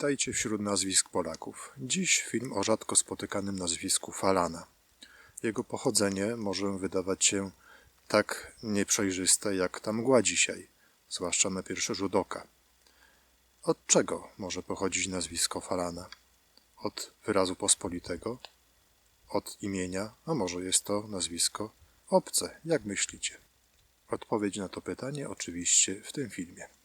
Witajcie wśród nazwisk Polaków. Dziś film o rzadko spotykanym nazwisku Falana. Jego pochodzenie może wydawać się tak nieprzejrzyste jak ta mgła dzisiaj, zwłaszcza na pierwszy rzut oka. Od czego może pochodzić nazwisko Falana? Od wyrazu pospolitego? Od imienia? A może jest to nazwisko obce? Jak myślicie? Odpowiedź na to pytanie oczywiście w tym filmie.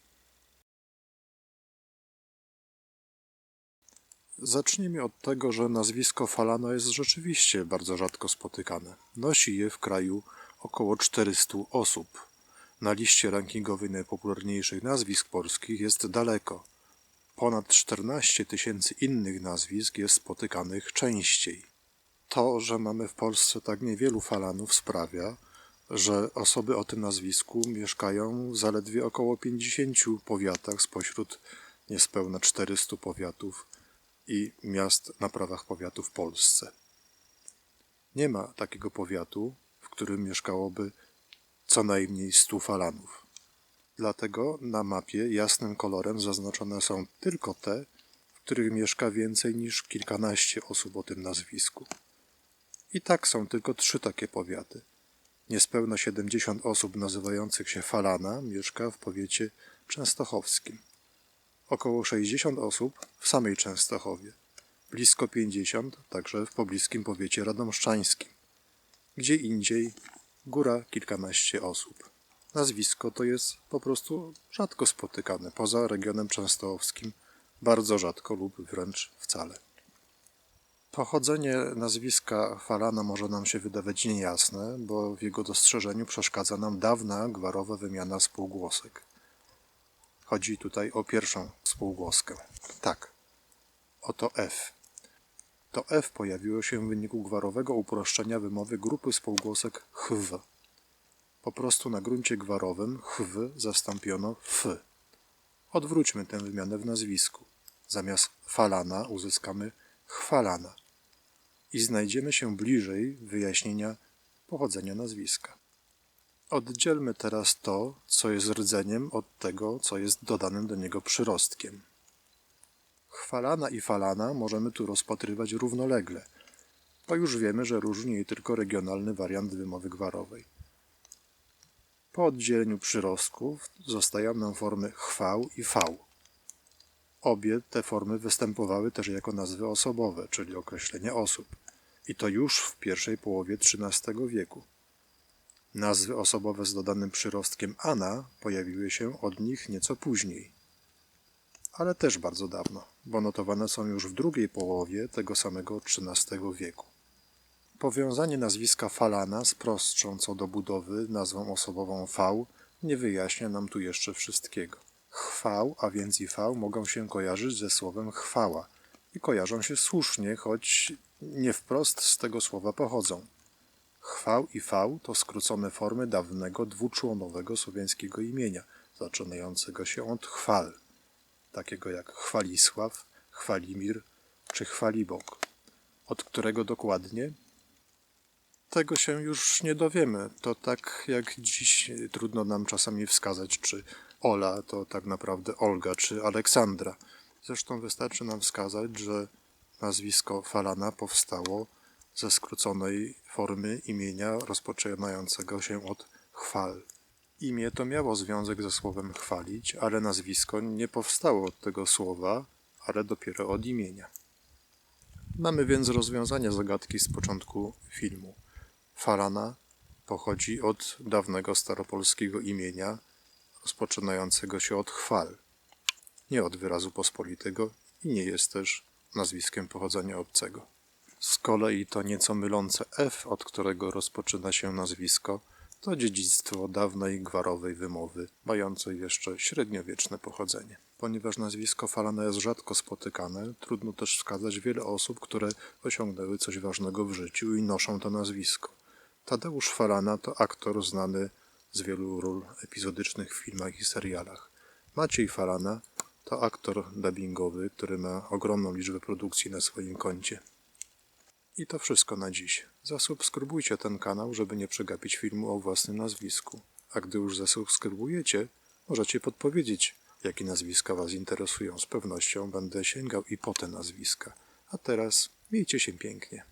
Zacznijmy od tego, że nazwisko Falano jest rzeczywiście bardzo rzadko spotykane. Nosi je w kraju około 400 osób. Na liście rankingowej najpopularniejszych nazwisk polskich jest daleko. Ponad 14 tysięcy innych nazwisk jest spotykanych częściej. To, że mamy w Polsce tak niewielu falanów sprawia, że osoby o tym nazwisku mieszkają w zaledwie około 50 powiatach spośród niespełna 400 powiatów i miast na prawach powiatu w Polsce. Nie ma takiego powiatu, w którym mieszkałoby co najmniej 100 falanów. Dlatego na mapie jasnym kolorem zaznaczone są tylko te, w których mieszka więcej niż kilkanaście osób o tym nazwisku. I tak są tylko trzy takie powiaty. Niespełna 70 osób nazywających się Falana mieszka w powiecie częstochowskim około 60 osób w samej Częstochowie, blisko 50 także w pobliskim powiecie radomszczańskim. Gdzie indziej góra kilkanaście osób. Nazwisko to jest po prostu rzadko spotykane poza regionem częstochowskim, bardzo rzadko lub wręcz wcale. Pochodzenie nazwiska Falana może nam się wydawać niejasne, bo w jego dostrzeżeniu przeszkadza nam dawna gwarowa wymiana spółgłosek. Chodzi tutaj o pierwszą spółgłoskę. Tak, oto F. To F pojawiło się w wyniku gwarowego uproszczenia wymowy grupy spółgłosek chw. Po prostu na gruncie gwarowym chw zastąpiono f. Odwróćmy tę wymianę w nazwisku. Zamiast falana uzyskamy chwalana i znajdziemy się bliżej wyjaśnienia pochodzenia nazwiska. Oddzielmy teraz to, co jest rdzeniem, od tego, co jest dodanym do niego przyrostkiem. Chwalana i falana możemy tu rozpatrywać równolegle, bo już wiemy, że różni jej tylko regionalny wariant wymowy gwarowej. Po oddzieleniu przyrostków zostają nam formy chwał i fał. Obie te formy występowały też jako nazwy osobowe, czyli określenie osób, i to już w pierwszej połowie XIII wieku. Nazwy osobowe z dodanym przyrostkiem Ana pojawiły się od nich nieco później, ale też bardzo dawno, bo notowane są już w drugiej połowie tego samego XIII wieku. Powiązanie nazwiska Falana z prostszą co do budowy nazwą osobową V nie wyjaśnia nam tu jeszcze wszystkiego. Chwał, a więc i V mogą się kojarzyć ze słowem chwała i kojarzą się słusznie, choć nie wprost z tego słowa pochodzą. Chwał i fał to skrócone formy dawnego dwuczłonowego słowiańskiego imienia, zaczynającego się od chwal, takiego jak Chwalisław, Chwalimir czy Chwalibok, od którego dokładnie tego się już nie dowiemy. To tak jak dziś trudno nam czasami wskazać, czy Ola to tak naprawdę Olga, czy Aleksandra. Zresztą wystarczy nam wskazać, że nazwisko Falana powstało ze skróconej formy imienia rozpoczynającego się od chwal. Imię to miało związek ze słowem chwalić, ale nazwisko nie powstało od tego słowa, ale dopiero od imienia. Mamy więc rozwiązanie zagadki z początku filmu. Falana pochodzi od dawnego staropolskiego imienia rozpoczynającego się od chwal, nie od wyrazu pospolitego i nie jest też nazwiskiem pochodzenia obcego. Z kolei to nieco mylące F, od którego rozpoczyna się nazwisko, to dziedzictwo dawnej gwarowej wymowy, mającej jeszcze średniowieczne pochodzenie. Ponieważ nazwisko Falana jest rzadko spotykane, trudno też wskazać wiele osób, które osiągnęły coś ważnego w życiu i noszą to nazwisko. Tadeusz Falana to aktor znany z wielu ról epizodycznych w filmach i serialach. Maciej Falana to aktor dubbingowy, który ma ogromną liczbę produkcji na swoim koncie. I to wszystko na dziś. Zasubskrybujcie ten kanał, żeby nie przegapić filmu o własnym nazwisku. A gdy już zasubskrybujecie, możecie podpowiedzieć, Jakie nazwiska Was interesują? Z pewnością będę sięgał i po te nazwiska. A teraz miejcie się pięknie.